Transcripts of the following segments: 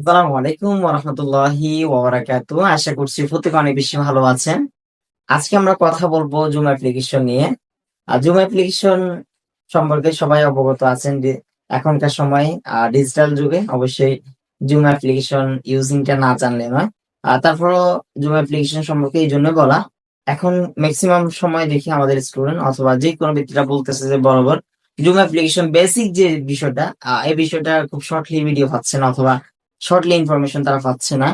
আসসালামু আলাইকুম ওরহমতুল্লাহি ওবারাকাতু আশা করছি প্রত্যেকে অনেক বেশি ভালো আছেন। আজকে আমরা কথা বলব জুম অ্যাপ্লিকেশন নিয়ে। আর জুম অ্যাপ্লিকেশন সম্পর্কে সবাই অবগত আছেন এখনকার সময় ডিজিটাল যুগে অবশ্যই জুম অ্যাপ্লিকেশন ইউজিংটা না জানলে নয়। আর তারপরও জুম অ্যাপ্লিকেশন সম্পর্কে এই জন্য বলা, এখন ম্যাক্সিমাম সময় দেখি আমাদের স্টুডেন্ট অথবা যে কোনো ব্যক্তিরা বলতেছে যে, বরাবর জুম অ্যাপ্লিকেশন বেসিক যে বিষয়টা এই বিষয়টা খুব শর্টলি ভিডিও পাচ্ছে না অথবা শর্টলি ইনফরমেশন তারা পাচ্ছে না।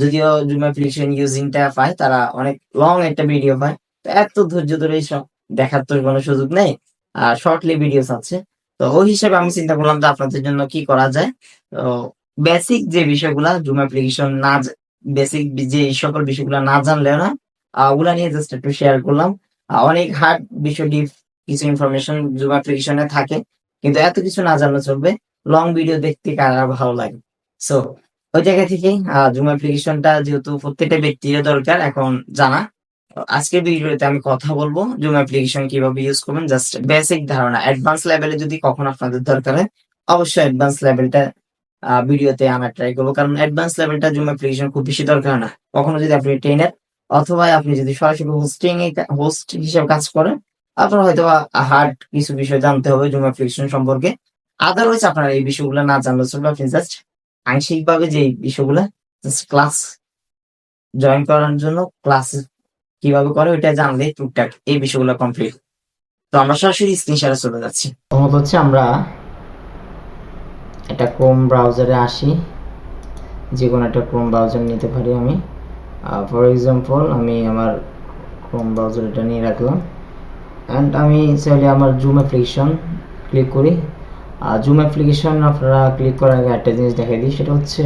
যদিও জুম অ্যাপ্লিকেশন ইউজিংটা পায়, তারা অনেক লং একটা ভিডিও পায়। তো এত ধৈর্য ধরে এইসব দেখার তো কোনো সুযোগ নেই। আর শর্টলি ভিডিও আছে। তো ওই হিসাবে আমি চিন্তা করলাম যে আপনাদের জন্য কি করা যায়। তো বেসিক যে বিষয়গুলা জুম অ্যাপ্লিকেশন না বেসিক যে সকল বিষয়গুলো না জানলেও না ওগুলা নিয়ে জাস্ট একটু শেয়ার করলাম। অনেক হার্ড বিষয় ডিপ কিছু ইনফরমেশন জুম অ্যাপ্লিকেশনে থাকে। কিন্তু এত কিছু না জানলে চলবে। লং ভিডিও দেখতে কার ভালো লাগে? সো ওই জায়গা থেকে জুম অ্যাপ্লিকেশনটা যেহেতু প্রত্যেকটা ব্যক্তির দরকার, এখন জানা। আজকের ভিডিওতে আমি কথা বলব জুম অ্যাপ্লিকেশন কীভাবে ইউজ করবেন। জাস্ট বেসিক ধারণা। অ্যাডভান্স লেভেলে যদি কখনো আপনাদের দরকার হয়, অবশ্যই অ্যাডভান্স লেভেলটা ভিডিওতে আমরা ট্রাই করব। কারণ অ্যাডভান্স লেভেলটা জুম অ্যাপ্লিকেশন খুব বেশি দরকার না। কখনো যদি আপনি ট্রেনের অথবা আপনি যদি সরাসরি হোস্টিং হোস্ট হিসেবে কাজ করেন, আপনার হয়তো হার্ড কিছু বিষয় জানতে হবে জুম অ্যাপ্লিকেশন সম্পর্কে। আদারওয়াইজ আপনার এই বিষয়গুলো না জানলে চলবে। আপনি জাস্ট আংশিকভাবে যে বিষয়গুলো ক্লাস জয়েন করার জন্য ক্লাস কীভাবে করে ওইটা জানলে টুকটাক এই বিষয়গুলো কমপ্লিট তো আমরা সরাসরি স্ক্রিন শেয়ারে চলে যাচ্ছি। প্রথমত হচ্ছে আমরা একটা ক্রোম ব্রাউজারে আসি। যে কোনো একটা ক্রোম ব্রাউজার নিতে পারি আমি। ফর এক্সাম্পল আমি আমার ক্রোম ব্রাউজার এটা নিয়ে রাখলাম। অ্যান্ড আমি চাইলে আমার জুম অ্যাপ্লিকেশন ক্লিক করি। জুম অ্যাপ্লিকেশন আপনারা ক্লিক করার আগে একটা জিনিস দেখাই দিই, সেটা হচ্ছে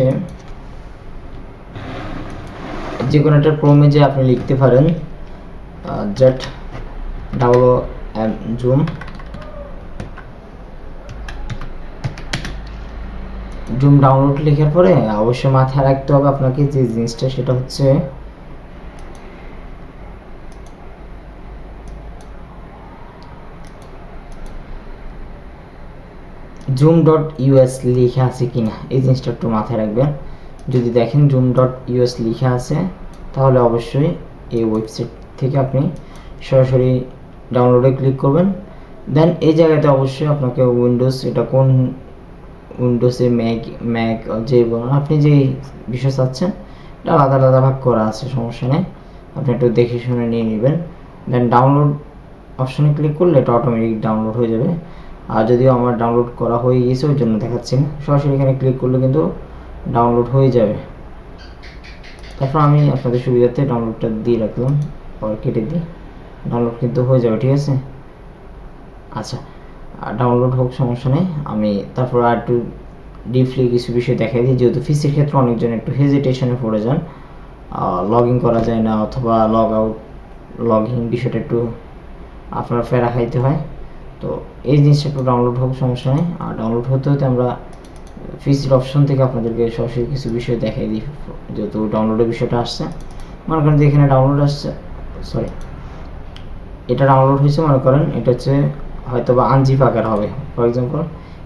যে কোনো একটা ক্রোমে যে আপনি লিখতে পারেন Z double zoom zoom download লেখার পরে অবশ্যই মাথায় রাখতে হবে আপনাকে যে জিনিসটা, সেটা হচ্ছে জুম ডট ইউএস লেখা আছে কি না এই জিনিসটা একটু মাথায় রাখবেন। যদি দেখেন জুম ডট ইউএস লেখা আছে, তাহলে অবশ্যই এই ওয়েবসাইট থেকে আপনি সরাসরি ডাউনলোডে ক্লিক করবেন। দেন এই জায়গাতে অবশ্যই আপনাকে উইন্ডোজ এটা কোন উইন্ডোজে ম্যাক ম্যাক যে আপনি যে বিষয় চাচ্ছেন, এটা আলাদা আলাদা ভাগ করা আছে, সমস্যা নেই। আপনি একটু দেখে শুনে নিয়ে নেবেন। দেন ডাউনলোড অপশনে ক্লিক করলে এটা অটোমেটিক ডাউনলোড হয়ে যাবে। আর যদিও আমার ডাউনলোড করা হয়ে গিয়েছে, ওই জন্য দেখাচ্ছি সরাসরি এখানে ক্লিক করলে কিন্তু ডাউনলোড হয়ে যাবে। তারপর আমি আপনাদের সুবিধার্থে ডাউনলোডটা দিয়ে রাখলাম পর কেটে দিই ডাউনলোড কিন্তু হয়ে যাবে, ঠিক আছে? আচ্ছা আর ডাউনলোড হোক, সমস্যা নেই। আমি তারপর আর একটু ডিপলি কিছু বিষয় দেখাই দিই। যেহেতু ফিসির ক্ষেত্রে অনেকজন একটু হেজিটেশনে পড়ে যান লগ ইন করা যায় না, অথবা লগ আউট লগ ইন বিষয়টা একটু আপনার ফেরা খাইতে হয়। তো এই জিনিসটা একটু ডাউনলোড হোক, সমস্যা নেই। আর ডাউনলোড হতে হতে আমরা ফিসির অপশন থেকে আপনাদেরকে সরাসরি কিছু বিষয় দেখাই দিই, যেহেতু ডাউনলোডের বিষয়টা আসছে। মনে করেন যে এখানে ডাউনলোড আসছে সরি এটা ডাউনলোড হয়েছে মনে করেন, এটা হচ্ছে হয়তো বা আনজিপ আকার হবে। ফর এক্সাম্পল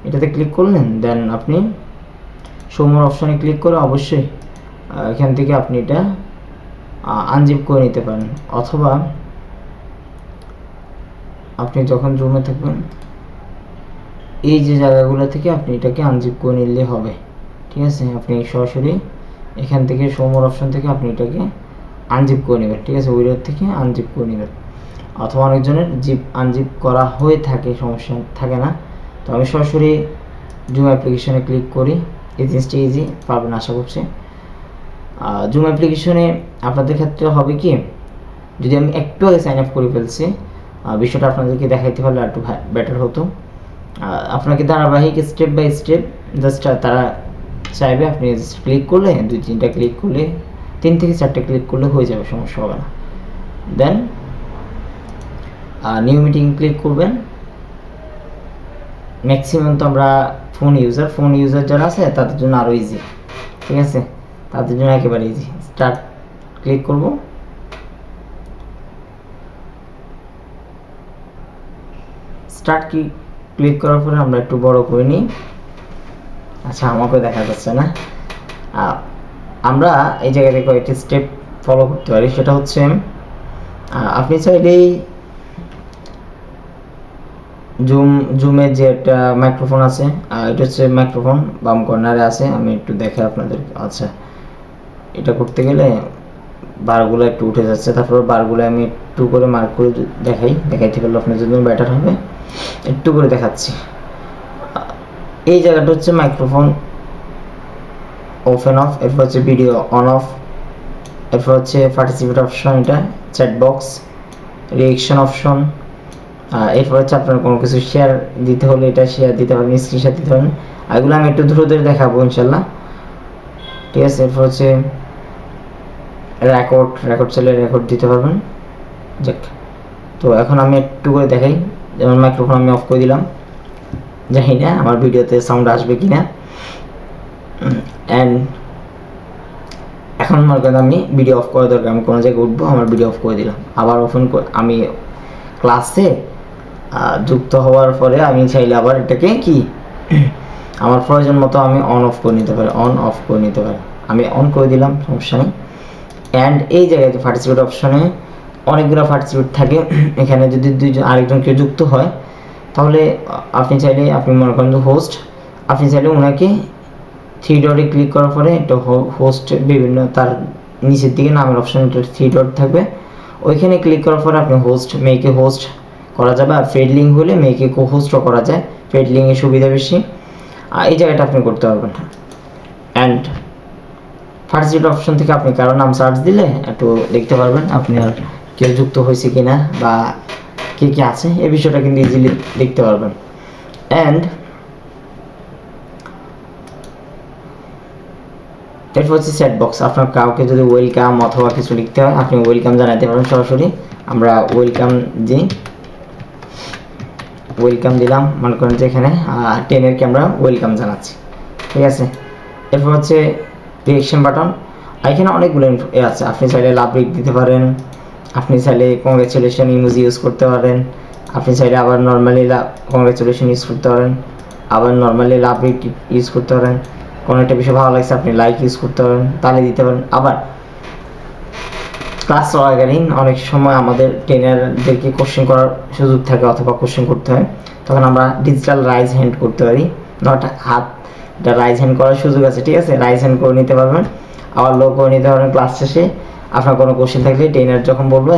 এটাতে ক্লিক করলেন দেন আপনি সমর অপশনে ক্লিক করে অবশ্যই এখান থেকে আপনি এটা আনজিপ করে নিতে পারেন। অথবা আপনি যখন জমে থাকবেন, এই যে জায়গাগুলো থেকে আপনি এটাকে আনজিপ করে নিলে হবে। ঠিক আছে? আপনি সরাসরি এখান থেকে সমর অপশন থেকে আপনি এটাকে আনজিপ করে নেবেন। ঠিক আছে? উইডোর থেকে আনজিপ করে নেবেন। অথবা অনেকজনের জিপ আনজিপ করা হয়ে থাকে, সমস্যা থাকে না। তো আমি সরাসরি জুম অ্যাপ্লিকেশনে ক্লিক করি। এই জিনিসটা ইজি পাবেন আশা করছি। জুম অ্যাপ্লিকেশনে আপনাদের ক্ষেত্রে হবে কি, যদি আমি একটু আগে সাইন আপ করে ফেলছি বিষয়টা আপনাদেরকে দেখাইতে পারলে একটু বেটার হতো। আপনাকে ধারাবাহিক স্টেপ বাই স্টেপ জাস্ট তারা চাইবে আপনি জাস্ট ক্লিক করলে, দুই তিনটা ক্লিক করলে, তিন থেকে চারটে ক্লিক করলে হয়ে যাবে, সমস্যা হবে না। দেন নিউ মিটিং ক্লিক করবেন। ম্যাক্সিমাম তো আমরা ফোন ইউজার ফোন ইউজার যারা আছে, তাদের জন্য আরও ইজি ঠিক আছে? তাদের জন্য একেবারে ইজি স্টার্ট ক্লিক করব। স্টার্ট কি ক্লিক করার পরে আমরা একটু বড় করে নিই। আচ্ছা আমাকে দেখা যাচ্ছে না। আমরা এই জায়গাতে কয়েকটি স্টেপ ফলো করতে পারি। সেটা হচ্ছে আপনি চাইলেই জুম জুমের যে একটা মাইক্রোফোন আছে এটা হচ্ছে মাইক্রোফোন বাম কর্নারে আছে। আমি একটু দেখাই আপনাদের আচ্ছা এটা করতে গেলে বারগুলো একটু উঠে যাচ্ছে। তারপর বারগুলো আমি একটু করে মার্ক করে দেখাই। দেখাইতে পারলে আপনার জন্য বেটার হবে। একটু করে দেখাচ্ছি। এই জায়গাটা হচ্ছে মাইক্রোফোন ওপেন অফ এরপর হচ্ছে ভিডিও অন অফ এরপর হচ্ছে পার্টিসিপেট অপশন এটা চ্যাট বক্স রিয়েকশন অপশন এরপর হচ্ছে আপনার কোনো কিছু শেয়ার দিতে হলে এটা শেয়ার দিতে পারেন স্ক্রিনশট দিতে পারেন। এগুলো আমি একটু দ্রুত ধরে দেখাবো ইনশাল্লাহ। ঠিক আছে, এরপর হচ্ছে রেকর্ড রেকর্ড চাইলে রেকর্ড দিতে পারবেন। যাক, তো এখন আমি একটু করে দেখাই। যেমন মাইক্রোফোন আমি অফ করে দিলাম। জানি না আমার ভিডিওতে সাউন্ড আসবে কি না অ্যান্ড এখন মনে করেন আমি ভিডিও অফ করা দরকার, আমি কোনো জায়গায় উঠবো, আমার ভিডিও অফ করে দিলাম। আবার ওপেন আমি ক্লাসে যুক্ত হওয়ার পরে আমি চাইলে আবার এটাকে কি? আমার প্রয়োজন মতো আমি অন অফ করে নিতে পারি অন অফ করে নিতে পারি। আমি অন করে দিলাম, সমস্যা নেই। অ্যান্ড এই জায়গায় পার্টিসিপেট অপশনে অনেকগুলো পার্টিসিপেট থাকে। এখানে যদি দুইজন আরেকজন কেউ যুক্ত হয়, তাহলে আপনি চাইলে, আপনি মনে করেন হোস্ট আপনি চাইলে ওনাকে থ্রি ডটে ক্লিক করার পরে একটা হোস্ট বিভিন্ন তার নিচের দিকে নামের অপশন থ্রি ডট থাকবে। ওইখানে ক্লিক করার পরে আপনি হোস্ট মেয়েকে হোস্ট করা যাবে। আর ফ্রেড লিঙ্ক হলে মেয়েকে কো হোস্টও করা যায়। ফ্রেড লিঙ্কের সুবিধা বেশি। আর এই জায়গাটা আপনি করতে পারবেন অ্যান্ড ফার্স্ট অপশন থেকে আপনি কারও নাম সার্চ দিলে একটু দেখতে পারবেন। আপনি আর কেউ যুক্ত হয়েছে কিনা বা কে কে আছে, এই বিষয়টা কিন্তু ইজিলি দেখতে পারবেন। অ্যান্ড এরপর হচ্ছে সেট বক্স আপনার কাউকে যদি ওয়েলকাম অথবা কিছু লিখতে হয়, আপনি ওয়েলকাম জানাতে পারেন সরাসরি। আমরা ওয়েলকাম দিই। ওয়েলকাম দিলাম, মনে করেন যে এখানে টেনের ক্যামেরা ওয়েলকাম জানাচ্ছি। ঠিক আছে? এরপর হচ্ছে রিয়েকশন বাটন এখানে অনেকগুলো আছে, আপনি চাইলে লাভ দিতে পারেন। আপনি চাইলে কংগ্রেচুলেশন ইমোজি ইউজ করতে পারেন। আপনি চাইলে আবার নর্মালি কংগ্রেচুলেশন ইউজ করতে পারেন। আবার নর্মালি লাভ ইউজ করতে পারেন। কোনো একটা বিষয় ভালো লাগছে, আপনি লাইক ইউজ করতে পারেন, তাহলে দিতে পারেন। আবার ক্লাস চলাকালীন অনেক সময় আমাদের ট্রেনারদেরকে কোশ্চেন করার সুযোগ থাকে অথবা কোশ্চেন করতে হয়। তখন আমরা ডিজিটাল রাইজ হ্যান্ড করতে পারি। নট হাত রাইজ হ্যান্ড করার সুযোগ আছে, ঠিক আছে? রাইজ হ্যান্ড করে নিতে পারবেন। আবার লো করে নিতে পারবেন ক্লাস শেষে। আপনার কোনো কোশ্চেন থাকলে ট্রেনার যখন বলবে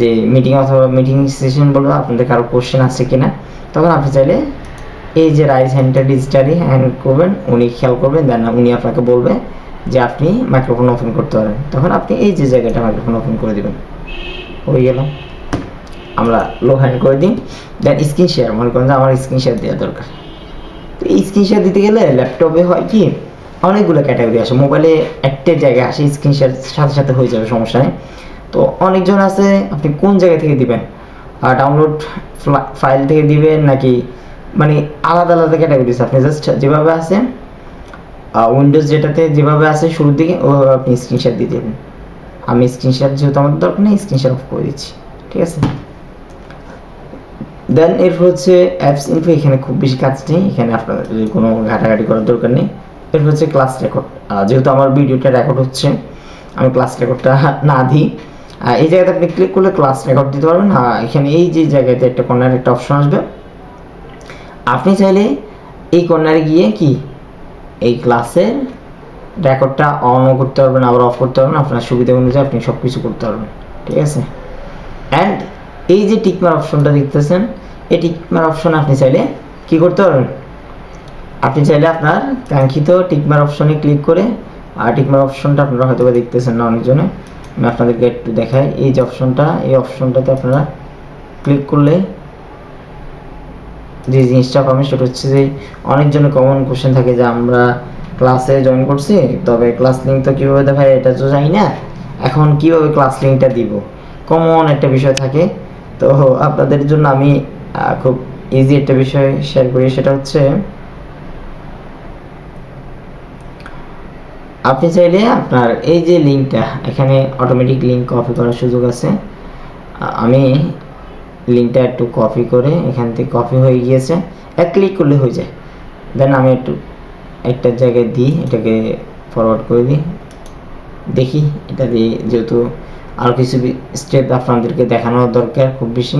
যে মিটিং অথবা মিটিং সেশন বলবে আপনাদের কারও কোশ্চেন আছে কিনা, তখন আপনি চাইলে এই যে রাইজ হ্যান্ডটা ডিজিটালি হ্যান্ড করবেন, উনি খেয়াল করবেন দেন উনি আপনাকে বলবে যে আপনি মাইক্রোফোন ওপেন করতে পারেন। তখন আপনি এই যে জায়গাটা মাইক্রোফোন ওপেন করে দেবেন। হয়ে গেল। আমরা লো হ্যান্ড করে দিই দেন স্ক্রিন শেয়ার মনে করেন যে আমার স্ক্রিন শেয়ার দেওয়া দরকার। তো এই স্ক্রিন শেয়ার দিতে গেলে ল্যাপটপে হয় কি অনেকগুলো ক্যাটাগরি আসে মোবাইলে একটা জায়গায় আসে স্ক্রিন শেয়ার সাথে সাথে হয়ে যাবে, সমস্যা নেই। তো অনেকজন আছে, আপনি কোন জায়গা থেকে দিবেন? ডাউনলোড ফাইল থেকে দিবেন নাকি? মানে আলাদা আলাদা ক্যাটাগরি আপনি জাস্ট যেভাবে আছে উইন্ডোজ যেটাতে যেভাবে আছে, শুরুর দিকে ওভাবে আপনি স্ক্রিনশট দিয়ে দেবেন। আমি স্ক্রিনশট যেহেতু আমার দরকার নেই স্ক্রিনশট অফ করে দিচ্ছি। ঠিক আছে? দেন এরপর হচ্ছে অ্যাপস ইনফো এখানে খুব বেশি কাজ নেই। এখানে আপনার কোনো ঘাটাঘাটি করার দরকার নেই। এরপর হচ্ছে ক্লাস রেকর্ড যেহেতু আমার ভিডিওটা রেকর্ড হচ্ছে, আমি ক্লাস রেকর্ডটা না দিই। এই জায়গাতে আপনি ক্লিক করলে ক্লাস রেকর্ড দিতে পারবেন। এখানে এই যে জায়গাতে একটা কর্নার একটা অপশন আসবে। আপনি চাইলে এই কর্নারে গিয়ে কি? এই ক্লাসের রেকর্ডটা অনও করতে পারবেন, আবার অফ করতে পারবেন। আপনার সুবিধা অনুযায়ী আপনি সব কিছু করতে পারবেন। ঠিক আছে? অ্যান্ড এই যে টিকমার অপশনটা দেখতেছেন, এই টিকমার অপশন আপনি চাইলে কি করতে পারবেন? আপনি চাইলে আপনার কাঙ্ক্ষিত টিকমার অপশনে ক্লিক করে, আর টিকমার অপশনটা আপনারা হয়তো বা দেখতেছেন না অনেকজনে। আমি আপনাদেরকে একটু দেখাই, এই যে অপশনটা এই অপশনটাতে আপনারা ক্লিক করলে যে জিনিসটা পাবেন, সেটা হচ্ছে যে অনেকজনের কমন কোশ্চেন থাকে যে, আমরা ক্লাসে জয়েন করছি, তবে ক্লাস লিঙ্ক তো কীভাবে দেখায় এটা তো জানি না। এখন কীভাবে ক্লাস লিঙ্কটা দিব? কমন একটা বিষয় থাকে। তো আপনাদের জন্য আমি খুব ইজি একটা বিষয় শেয়ার করি, সেটা হচ্ছে আপনি চাইলে আপনার এই যে লিঙ্কটা, এখানে অটোমেটিক লিঙ্ক কপি করার সুযোগ আছে। আমি লিঙ্কটা একটু কপি করে এখান থেকে কপি হয়ে গিয়েছে। এক ক্লিক করলে হয়ে যায়। দেন আমি একটু, একটা জায়গায় দিই, এটাকে ফরওয়ার্ড করে দিই। দেখি, এটা দিয়ে যেহেতু আরও কিছু স্টেপ আপনাদেরকে দেখানো দরকার খুব বেশি।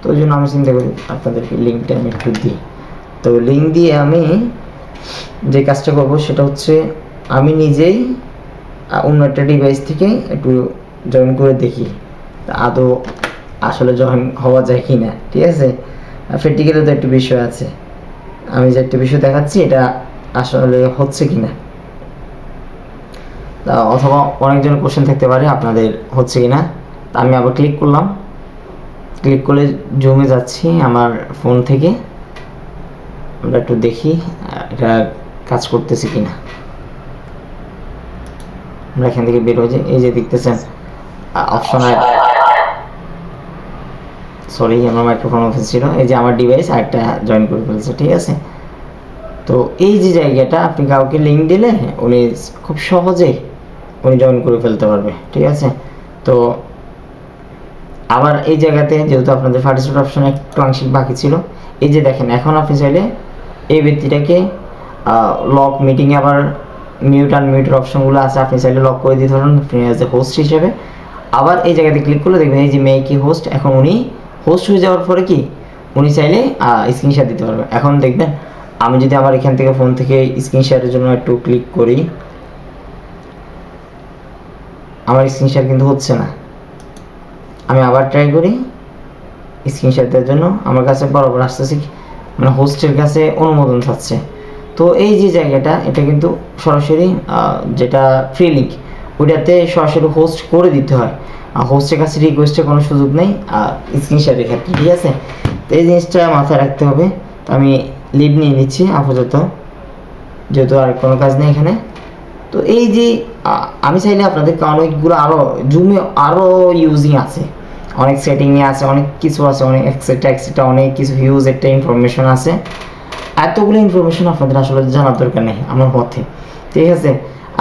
তো ওই জন্য আমি চিন্তা করি আপনাদেরকে লিঙ্কটা আমি একটু দিই। তো লিঙ্ক দিয়ে আমি যে কাজটা করব সেটা হচ্ছে আমি নিজেই অন্য একটা ডিভাইস থেকে একটু জয়েন করে দেখি আদৌ আসলে জয়েন হওয়া যায় কি না ঠিক আছে? প্র্যাকটিক্যালে তো একটু বিষয় আছে। আমি যে একটা বিষয় দেখাচ্ছি, এটা আসলে হচ্ছে কি না অথবা অনেকজন কোশ্চেন থাকতে পারে, আপনাদের হচ্ছে কি না আমি আবার ক্লিক করলাম। ক্লিক করে জমে যাচ্ছি আমার ফোন থেকে। আমরা একটু দেখি এটা কাজ করতেছে কিনা। আমরা এখান থেকে বের হয়ে যাই এই যে দেখতেছেন অপশন সরি আমার মাইক্রোফোন অফিস ছিল এই যে আমার ডিভাইস আরেকটা জয়েন করে ফেলছে, ঠিক আছে? তো এই যে জায়গাটা, আপনি কাউকে লিঙ্ক দিলে উনি খুব সহজে উনি জয়েন করে ফেলতে পারবে, ঠিক আছে? তো আবার এই জায়গাতে যেহেতু আপনাদের পার্টিসিপেট অপশন একটু আংশিক বাকি ছিল, এই যে দেখেন, এখন আপনি চাইলে এই ব্যক্তিটাকে লক মিটিংয়ে আবার মিউট আর মিউটের অপশনগুলো আছে, আপনি চাইলে লক করে দিতে পারেন অ্যাজ এ হোস্ট হিসেবে। আবার এই জায়গাতে ক্লিক করলে দেখবেন, এই যে মেয়ে কি হোস্ট এখন উনি হোস্ট হয়ে যাওয়ার পরে কি? উনি চাইলে স্ক্রিনশট দিতে পারবেন এখন দেখবেন, আমি যদি আমার এখান থেকে ফোন থেকে স্ক্রিনশটের জন্য একটু ক্লিক করি, আমার স্ক্রিনশট কিন্তু হচ্ছে না। আমি আবার ট্রাই করি স্ক্রিনশট দেওয়ার জন্য। আমার কাছে বরাবর আসতেছে কি- মানে হোস্টের কাছে অনুমোদন চাচ্ছে তো এই যে জায়গাটা, এটা কিন্তু সরাসরি যেটা ফ্রি লিঙ্ক ওইটাতে সরাসরি হোস্ট করে দিতে হয়। আর হোস্টের কাছে রিকোয়েস্টের কোনো সুযোগ নেই স্ক্রিনশটের ক্ষেত্রে ঠিক আছে? তো এই জিনিসটা মাথায় রাখতে হবে। তো আমি লিভ নিয়ে নিচ্ছি, আপাতত, যেহেতু আর কোনো কাজ নেই এখানে। তো এই যে আমি চাইলে আপনাদেরকে অনেকগুলো আরও জুমে আরও ইউজিং আছে। অনেক সেটিংয়ে আছে, অনেক কিছু আছে, অনেক এক্সেট্রা এক্সেট্রা অনেক কিছু হিউজ একটা ইনফরমেশন আছে। এতগুলো ইনফরমেশন আপনাদের আসলে জানার দরকার নেই আমার মতে ঠিক আছে?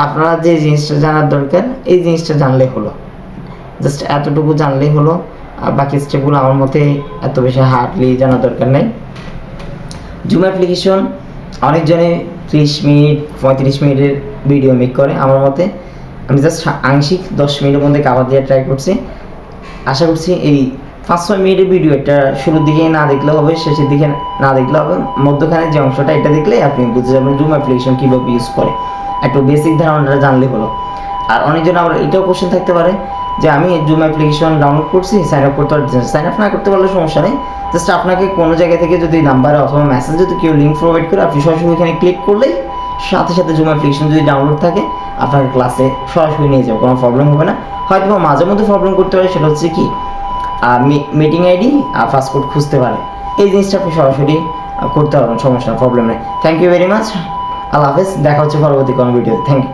আপনারা যে জিনিসটা জানার দরকার, এই জিনিসটা জানলে হলো। জাস্ট এতটুকু জানলেই হলো, আর বাকি স্টেপগুলো আমার মতে এত বেশি হার্ডলি জানার দরকার নেই। জুম অ্যাপ্লিকেশন অনেকজনে ত্রিশ মিনিট, পঁয়ত্রিশ মিনিটের ভিডিও মেক করে আমার মতে। আমি জাস্ট আংশিক দশ মিনিটের মধ্যে কাভার দিয়ে ট্রাই করছি। আশা করছি এই পাঁচ ছয় মিনিটের ভিডিও এটা, শুরুর দিকে না দেখলে হবে, শেষের দিকে না দেখলে হবে। মধ্যখানে যে অংশটা, এটা দেখলে আপনি বুঝতে যাবেন জুম অ্যাপ্লিকেশন কীভাবে ইউজ করে। একটু বেসিক ধারণাটা জানলে হলো। আর অনেকজন আবার এটাও কোশ্চেন থাকতে পারে যে, আমি জুম অ্যাপ্লিকেশন ডাউনলোড করছি সাইন আপ করতে পারছি সাইন আপ না করতে পারলে সমস্যা নেই। জাস্ট আপনাকে কোনো জায়গা থেকে যদি নাম্বারে অথবা মেসেজ যদি কেউ লিঙ্ক প্রোভাইড করে, আপনি সরাসরি এখানে ক্লিক করলেই সাথে সাথে জুম অ্যাপ্লিকেশন যদি ডাউনলোড থাকে, আপনার ক্লাসে সরাসরি নিয়ে যাবে, কোনো প্রবলেম হবে না। হয়তো মাঝে মধ্যে প্রবলেম করতে পারে, সেটা হচ্ছে কি মিটিং আইডি আর পাসপোর্ট খুঁজতে পারে। এই জিনিসটা আপনি সরাসরি করতে পারবেন, সমস্যা প্রবলেম নেই। থ্যাংক ইউ ভেরি মাচ আল্লাহ হাফেজ, দেখা হচ্ছে পরবর্তী কোনো ভিডিওতে থ্যাংক ইউ